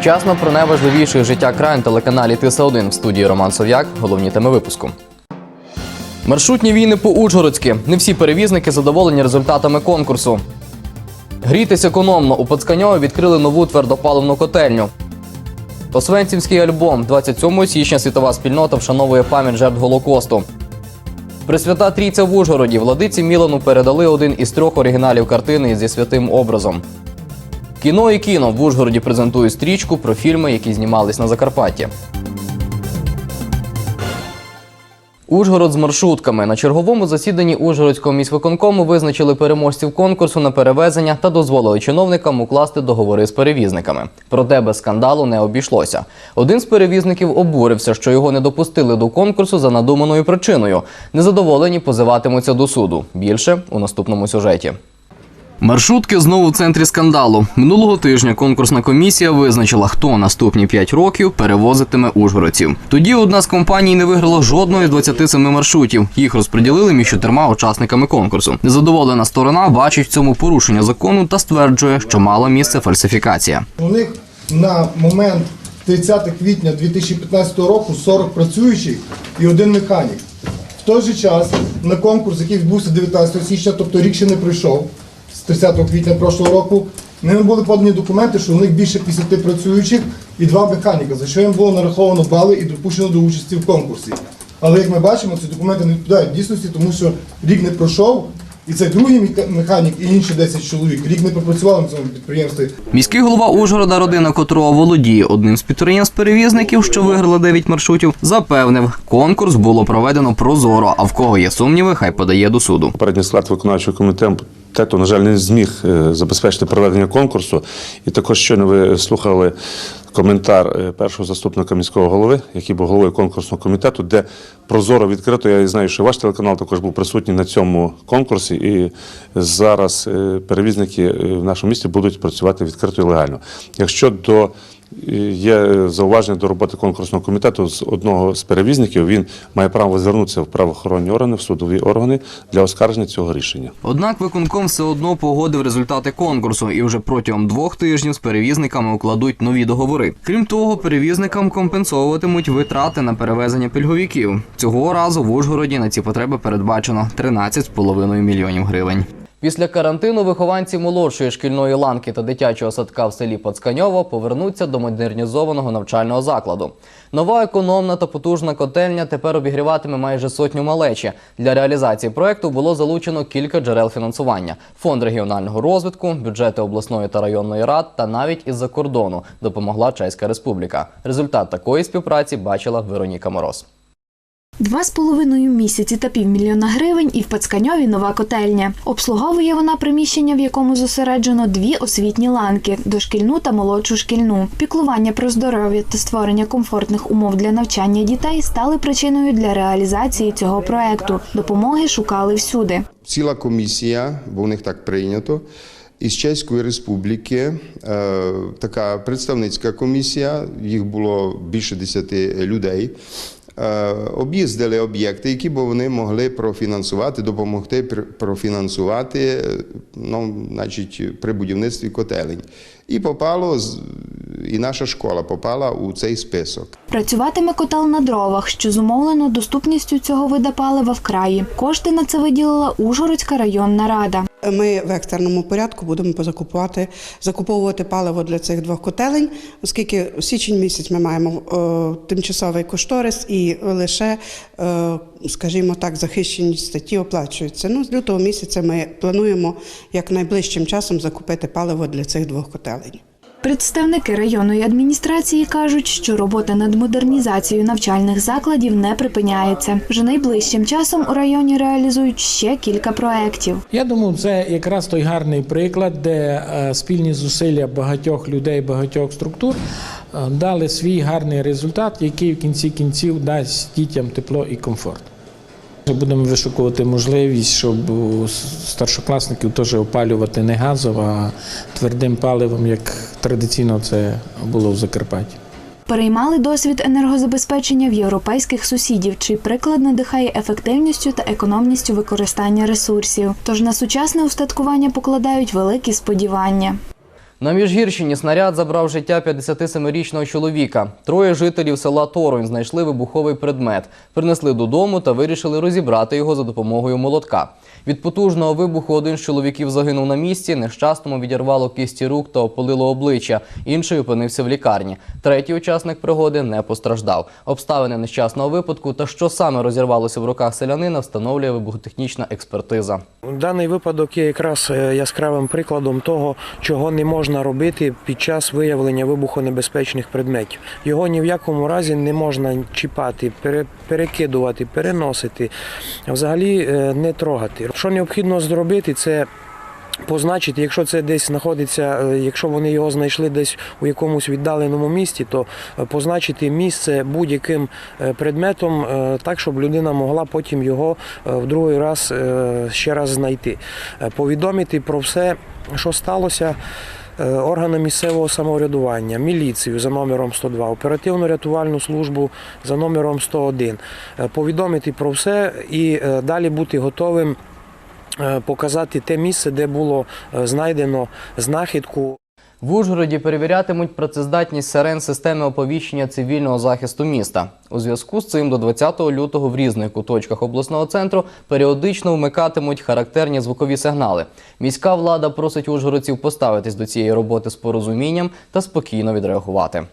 Вчасно про найважливіше життя краю на телеканалі Тиса 1 в студії Роман Сов'як. Головні теми випуску. Маршрутні війни по Ужгородськи. Не всі перевізники задоволені результатами конкурсу. Грітись економно. У Пацканьові відкрили нову твердопаливну котельню. Освенцівський альбом 27 січня світова спільнота вшановує пам'ять жертв Голокосту. Пресвята Трійця в Ужгороді владиці Мілану передали один із трьох оригіналів картини зі святим образом. Кіно і кіно в Ужгороді презентують стрічку про фільми, які знімались на Закарпатті. Ужгород з маршрутками на черговому засіданні Ужгородського міськвиконкому визначили переможців конкурсу на перевезення та дозволили чиновникам укласти договори з перевізниками. Проте без скандалу не обійшлося. Один з перевізників обурився, що його не допустили до конкурсу за надуманою причиною. Незадоволені позиватимуться до суду. Більше у наступному сюжеті. Маршрутки знову в центрі скандалу. Минулого тижня конкурсна комісія визначила, хто наступні 5 років перевозитиме ужгородців. Тоді одна з компаній не виграла жодної з 27 маршрутів. Їх розподілили між чотирма учасниками конкурсу. Незадоволена сторона бачить в цьому порушення закону та стверджує, що мала місце фальсифікація. У них на момент 30 квітня 2015 року 40 працюючих і один механік. В той же час на конкурс, який відбувся 19 січня, тобто рік ще не пройшов, з 30 квітня прошлого року, ними були подані документи, що у них більше 50 працюючих і два механіка, за що їм було нараховано бали і допущено до участі в конкурсі. Але як ми бачимо, ці документи не відповідають дійсності, тому що рік не пройшов, і цей другий меха- механік і інші 10 чоловік рік не пропрацювали на цьому підприємстві. Міський голова Ужгорода, родина котрого володіє одним з підприємств-перевізників, що виграла 9 маршрутів, запевнив, конкурс було проведено прозоро. А в кого є сумніви, хай подає до суду. Попередній склад виконавчого комітету, на жаль, не зміг е, забезпечити проведення конкурсу. І також щойно ви слухали коментар е, першого заступника міського голови, який був головою конкурсного комітету, де прозоро відкрито. Я знаю, що ваш телеканал також був присутній на цьому конкурсі, і зараз е, перевізники в нашому місті будуть працювати відкрито і легально. Якщо до Є зауваження до роботи конкурсного комітету з одного з перевізників. Він має право звернутися в правоохоронні органи, в судові органи для оскарження цього рішення. Однак виконком все одно погодив результати конкурсу і вже протягом двох тижнів з перевізниками укладуть нові договори. Крім того, перевізникам компенсовуватимуть витрати на перевезення пільговиків. Цього разу в Ужгороді на ці потреби передбачено 13,5 мільйонів гривень. Після карантину вихованці молодшої шкільної ланки та дитячого садка в селі Пацканьово повернуться до модернізованого навчального закладу. Нова економна та потужна котельня тепер обігріватиме майже сотню малечі. Для реалізації проекту було залучено кілька джерел фінансування: фонд регіонального розвитку, бюджети обласної та районної рад та навіть із-за кордону допомогла Чеська Республіка. Результат такої співпраці бачила Вероніка Мороз. Два з половиною місяці та півмільйона гривень і в Пацканьові нова котельня. Обслуговує вона приміщення, в якому зосереджено дві освітні ланки дошкільну та молодшу шкільну. Піклування про здоров'я та створення комфортних умов для навчання дітей стали причиною для реалізації цього проекту. Допомоги шукали всюди. ціла комісія, бо в них так прийнято. Із Чеської Республіки е, така представницька комісія, їх було більше десяти людей. Е, Об'їздили об'єкти, які б вони могли профінансувати, допомогти профінансувати е, ну, значить, при будівництві котелень. І попало і наша школа попала у цей список. Працюватиме котел на дровах, що зумовлено доступністю цього вида палива в краї. Кошти на це виділила Ужгородська районна рада. Ми в екстреному порядку будемо позакупувати закуповувати паливо для цих двох котелень, оскільки в січень місяць ми маємо е, тимчасовий кошторис і лише, е, скажімо так, захищені статті оплачуються. Ну, з лютого місяця ми плануємо як найближчим часом закупити паливо для цих двох котелень. Представники районної адміністрації кажуть, що робота над модернізацією навчальних закладів не припиняється. Вже найближчим часом у районі реалізують ще кілька проєктів. Я думаю, це якраз той гарний приклад, де е, спільні зусилля багатьох людей, багатьох структур е, дали свій гарний результат, який в кінці кінців дасть дітям тепло і комфорт. Будемо вишукувати можливість, щоб старшокласників теж опалювати не газово, а твердим паливом, як традиційно це було в Закарпатті. Переймали досвід енергозабезпечення в європейських сусідів, чий приклад надихає ефективністю та економністю використання ресурсів. Тож на сучасне устаткування покладають великі сподівання. На Міжгірщині снаряд забрав життя 57-річного чоловіка. Троє жителів села Торонь знайшли вибуховий предмет, принесли додому та вирішили розібрати його за допомогою молотка. Від потужного вибуху один з чоловіків загинув на місці, нещасному відірвало кисті рук та опалило обличчя. Інший опинився в лікарні. Третій учасник пригоди не постраждав. Обставини нещасного випадку та що саме розірвалося в руках селянина, встановлює вибухотехнічна експертиза. Даний випадок є якраз е, яскравим прикладом того, чого не можна робити під час виявлення вибухонебезпечних предметів. Його ні в якому разі не можна чіпати, пере- перекидувати, переносити, взагалі е, не трогати. Що необхідно зробити, це позначити, якщо це десь знаходиться, е, якщо вони його знайшли десь у якомусь віддаленому місті, то е, позначити місце будь-яким предметом так, щоб людина могла потім його в другий раз ще раз знайти. Повідомити про все, що сталося. Е, Органам місцевого самоврядування, міліцію за номером 102, оперативно-рятувальну службу за номером 101, Е, повідомити про все і е, далі бути готовим показати те місце, де було знайдено знахідку. В Ужгороді перевірятимуть працездатність сирен системи оповіщення цивільного захисту міста. У зв'язку з цим до 20 лютого в різних куточках обласного центру періодично вмикатимуть характерні звукові сигнали. Міська влада просить ужгородців поставитись до цієї роботи з порозумінням та спокійно відреагувати.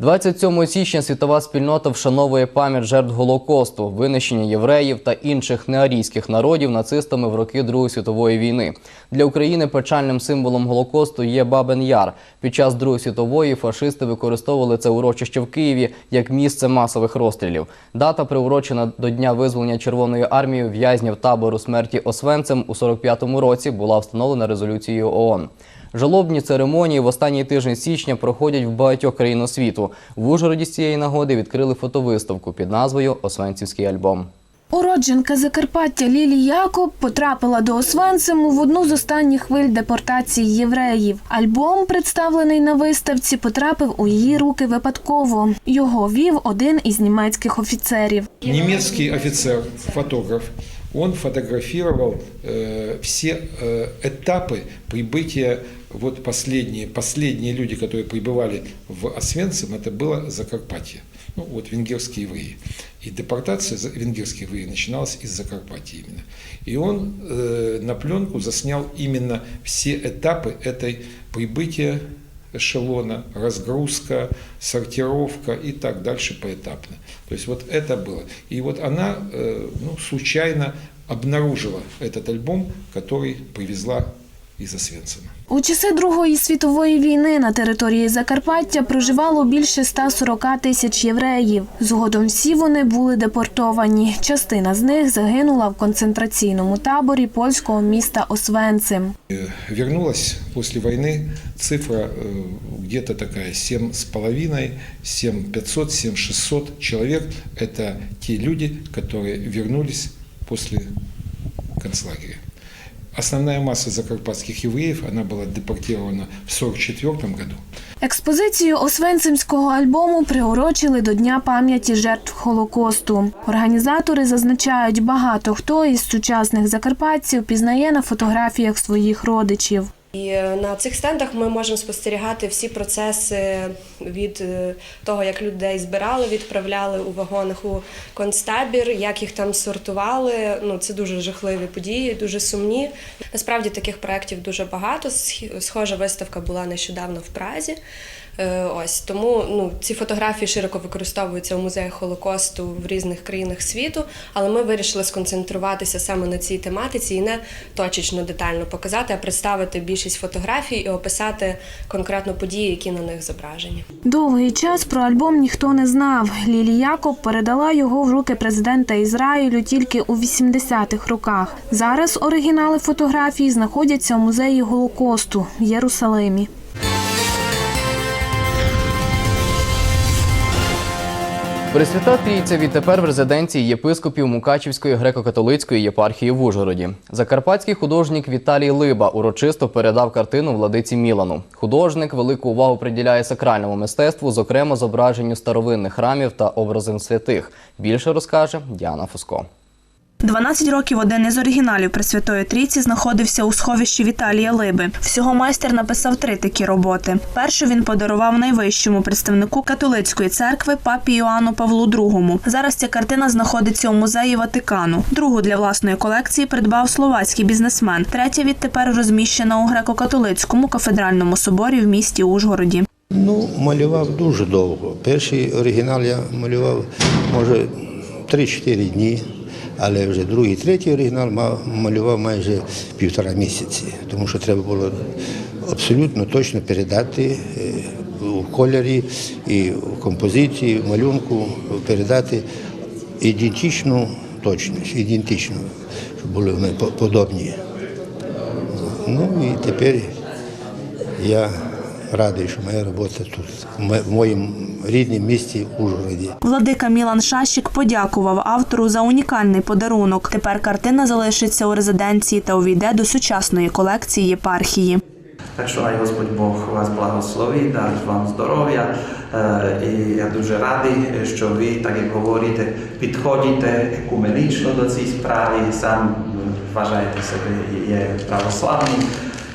27 січня світова спільнота вшановує пам'ять жертв Голокосту, винищення євреїв та інших неарійських народів нацистами в роки Другої світової війни. Для України печальним символом Голокосту є Бабин Яр. Під час Другої світової фашисти використовували це урочище в Києві як місце масових розстрілів. Дата приурочена до дня визволення Червоної армії в'язнів табору смерті Освенцем у 45-му році була встановлена резолюцією ООН. Жалобні церемонії в останній тиждень січня проходять в багатьох країнах світу. В Ужгороді з цієї нагоди відкрили фотовиставку під назвою Освенцівський альбом. Уродженка Закарпаття Лілі Якоб потрапила до Освенциму в одну з останніх хвиль депортації євреїв. Альбом, представлений на виставці, потрапив у її руки випадково. Його вів один із німецьких офіцерів. Немецкий офицер, фотограф, он фотографировал э, все э, этапы прибытия, вот последние, последние люди, которые прибывали в Освенцим, это было Закарпатье, ну вот венгерские евреи. И депортация венгерских евреев начиналась из Закарпатья именно. И он э, на пленку заснял именно все этапы этой прибытия эшелона, разгрузка, сортировка и так дальше поэтапно. То есть вот это было. И вот она э, ну, случайно обнаружила этот альбом, который привезла из Освенцима. У часи Другої світової війни на території Закарпаття проживало більше 140 тисяч євреїв. Згодом всі вони були депортовані. Частина з них загинула в концентраційному таборі польського міста Освенцим. Э, Вернулась после войны цифра э, где-то такая 7,5, 7500, 7600 человек. Это те люди, которые вернулись после концлагеря. Основная масса закарпатских евреев, она была депортирована в 1944 году. Експозицію Освенцимського альбому приурочили до Дня пам'яті жертв Холокосту. Організатори зазначають, багато хто із сучасних закарпатців пізнає на фотографіях своїх родичів. І е, на цих стендах ми можемо спостерігати всі процеси від е, того, як людей збирали, відправляли у вагонах у концтабір, як їх там сортували. Ну це дуже жахливі події, дуже сумні. Насправді таких проєктів дуже багато. Сх- Схожа виставка була нещодавно в Празі. Е, Ось тому ну ці фотографії широко використовуються у музеях Холокосту в різних країнах світу. Але ми вирішили сконцентруватися саме на цій тематиці і не точечно детально показати, а представити більшість фотографій і описати конкретно події, які на них зображені. Довгий час про альбом ніхто не знав. Лілі Якоб передала його в руки президента Ізраїлю тільки у 80-х роках. Зараз оригінали фотографій знаходяться у музеї Голокосту в Єрусалимі. Пресвята Трійця відтепер в резиденції єпископів Мукачівської греко-католицької єпархії в Ужгороді. Закарпатський художник Віталій Либа урочисто передав картину владиці Мілану. Художник велику увагу приділяє сакральному мистецтву, зокрема зображенню старовинних храмів та образів святих. Більше розкаже Діана Фуско. 12 років один із оригіналів Пресвятої Трійці знаходився у сховищі Віталія Либи. Всього майстер написав три такі роботи. Першу він подарував найвищому представнику католицької церкви папі Іоанну Павлу II. Зараз ця картина знаходиться у музеї Ватикану. Другу для власної колекції придбав словацький бізнесмен. Третя відтепер розміщена у греко-католицькому кафедральному соборі в місті Ужгороді. Ну, малював дуже довго. Перший оригінал я малював, може, 3-4 дні, але вже другий, третій оригінал малював майже півтора місяці, тому що треба було абсолютно точно передати е, у кольорі і в композиції, в малюнку, передати ідентичну точність, ідентичну, щоб були вони подобні. Ну і тепер я радий, що моя робота тут, в в моєму рідному місті Ужгороді. Владика Мілан Шащик подякував автору за унікальний подарунок. Тепер картина залишиться у резиденції та увійде до сучасної колекції єпархії. Так що най Господь Бог вас благословить, дасть вам здоров'я. Е, І я дуже радий, що ви, так як говорите, підходите екуменічно до цієї справи, сам вважаєте себе є православним.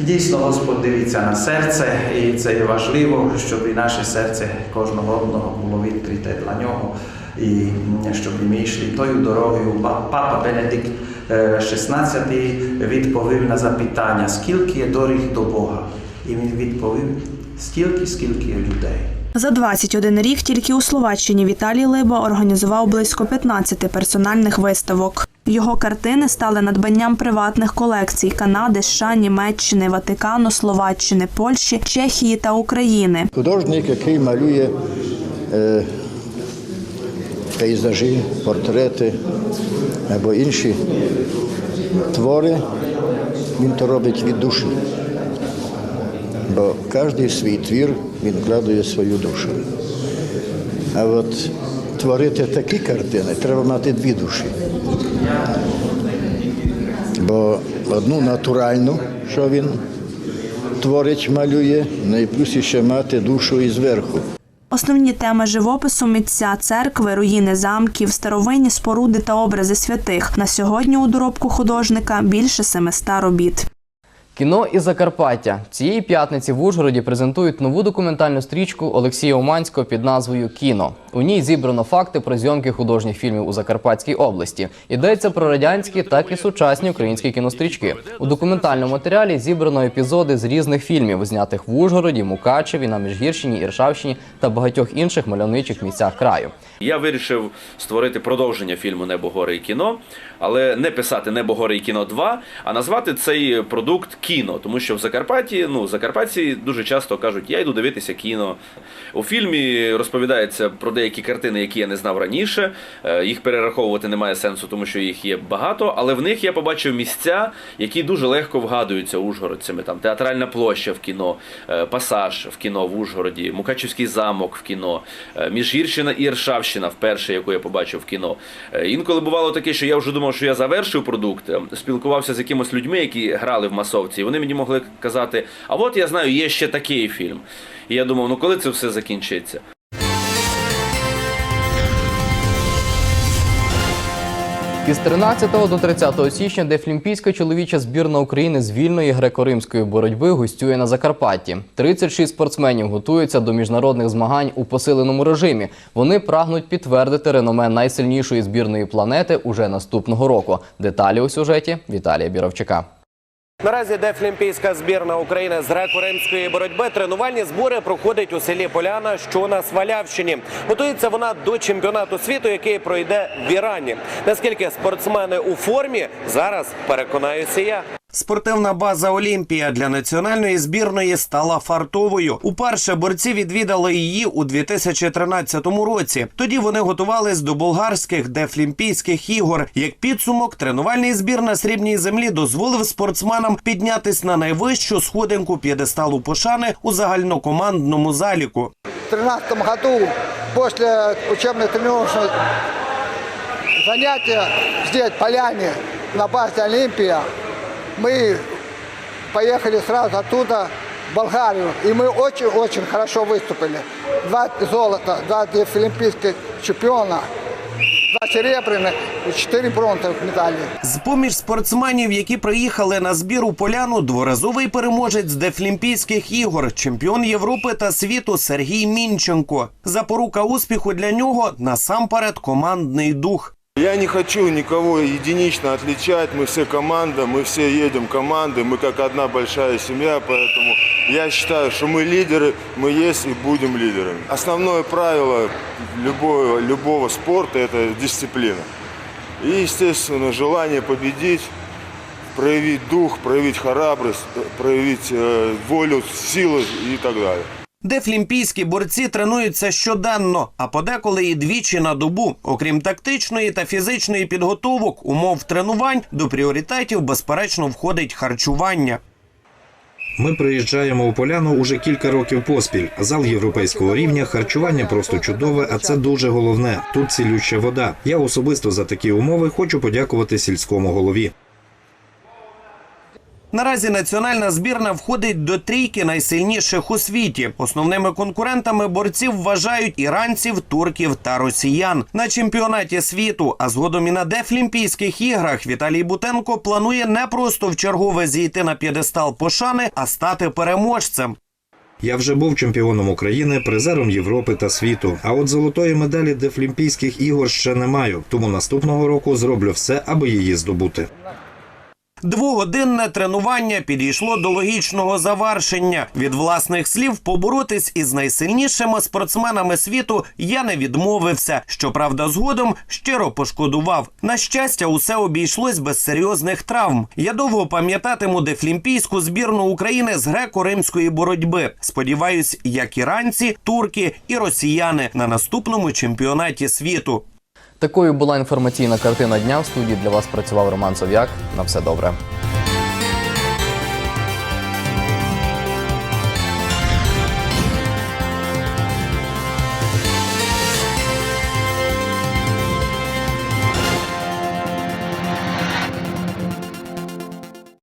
Дійсно, Господь дивиться на серце, і це є важливо, щоб і наше серце кожного одного було відкрите для нього. І щоб ми йшли тою дорогою. Папа Бенедикт е, XVI відповів на запитання, скільки є доріг до Бога. І він відповів, стільки, скільки є людей. За 21 рік тільки у Словаччині Віталій Либа організував близько 15 персональних виставок. Його картини стали надбанням приватних колекцій Канади, США, Німеччини, Ватикану, Словаччини, Польщі, Чехії та України. Художник, який малює е, пейзажі, портрети або інші твори, він то робить від душі. Бо кожен свій твір він вкладає свою душу. А от творити такі картини треба мати дві душі. Одну натуральну, що він творить, малює, ну і плюс ще мати душу і зверху. Основні теми живопису митця церкви, руїни замків, старовинні споруди та образи святих. На сьогодні у доробку художника більше 700 робіт. Кіно із Закарпаття цієї п'ятниці в Ужгороді презентують нову документальну стрічку Олексія Уманського під назвою Кіно. У ній зібрано факти про зйомки художніх фільмів у Закарпатській області. Йдеться про радянські, так і сучасні українські кінострічки. У документальному матеріалі зібрано епізоди з різних фільмів, знятих в Ужгороді, Мукачеві, на Міжгірщині, Іршавщині та багатьох інших мальовничих місцях краю. Я вирішив створити продовження фільму Небо гори і кіно, але не писати Небо гори і кіно 2, а назвати цей продукт кіно, тому що в Закарпатті, ну, закарпатці дуже часто кажуть, я йду дивитися кіно. У фільмі розповідається про деякі картини, які я не знав раніше. Е, Їх перераховувати немає сенсу, тому що їх є багато, але в них я побачив місця, які дуже легко вгадуються ужгородцями. Там театральна площа в кіно, е, пасаж в кіно в Ужгороді, Мукачівський замок в кіно, е, Міжгірщина і Іршавщина вперше, яку я побачив в кіно. Інколи бувало таке, що я вже думав, що я завершив продукт, спілкувався з якимось людьми, які грали в масовці, і вони мені могли казати: а от я знаю, є ще такий фільм. І я думав, ну коли це все закінчиться? Із 13 до 30 січня Дефлімпійська чоловіча збірна України з вільної греко-римської боротьби гостює на Закарпатті. 36 спортсменів готуються до міжнародних змагань у посиленому режимі. Вони прагнуть підтвердити реноме найсильнішої збірної планети уже наступного року. Деталі у сюжеті Віталія Біровчака. Наразі дефлімпійська збірна України з греко-римської боротьби тренувальні збори проходить у селі Поляна, що на Свалявщині. Готується вона до чемпіонату світу, який пройде в Ірані. Наскільки спортсмени у формі зараз переконаюся я. Спортивна база Олімпія для національної збірної стала фартовою. Уперше борці відвідали її у 2013 році. Тоді вони готувались до болгарських дефлімпійських ігор. Як підсумок, тренувальний збір на срібній землі дозволив спортсменам піднятись на найвищу сходинку п'єдесталу пошани у загальнокомандному заліку. В 2013 году после учебно-тренировочного занятия здесь, в Поляне, на базе Олимпия, мы поехали сразу оттуда в Болгарию, и мы очень-очень хорошо выступили. Два золота, два олимпийских чемпиона. два серебряных и четыре бронзовых медали. З-поміж спортсменів, які приїхали на збір у поляну, дворазовий переможець Дефлімпійських ігор, чемпіон Європи та світу Сергій Мінченко. Запорука успіху для нього насамперед командний дух. Я не хочу никого единично отличать. Мы все команда, мы все едем командой, мы как одна большая семья, поэтому я считаю, что мы лидеры, мы есть и будем лидерами. Основное правило любого, любого спорта – это дисциплина. И, естественно, желание победить, проявить дух, проявить храбрость, проявить э, волю, силу и так далее. Дефлімпійські борці тренуються щоденно, а подеколи і двічі на добу. Окрім тактичної та фізичної підготовок, умов тренувань до пріоритетів безперечно входить харчування. Ми приїжджаємо у поляну уже кілька років поспіль. Зал європейського рівня, харчування просто чудове, а це дуже головне. Тут цілюща вода. Я особисто за такі умови хочу подякувати сільському голові. Наразі національна збірна входить до трійки найсильніших у світі. Основними конкурентами борців вважають іранців, турків та росіян. На чемпіонаті світу, а згодом і на Дефлімпійських іграх Віталій Бутенко планує не просто в чергове зійти на п'єдестал пошани, а стати переможцем. Я вже був чемпіоном України, призером Європи та світу. А от золотої медалі Дефлімпійських ігор ще не маю. Тому наступного року зроблю все, аби її здобути. Двогодинне тренування підійшло до логічного завершення. Від власних слів поборотись із найсильнішими спортсменами світу я не відмовився. Щоправда, згодом щиро пошкодував. На щастя, усе обійшлось без серйозних травм. Я довго пам'ятатиму дефлімпійську збірну України з греко-римської боротьби. Сподіваюсь, як іранці, турки і росіяни на наступному чемпіонаті світу. Такою була інформаційна картина дня. В студії для вас працював Роман Сов'як. На все добре.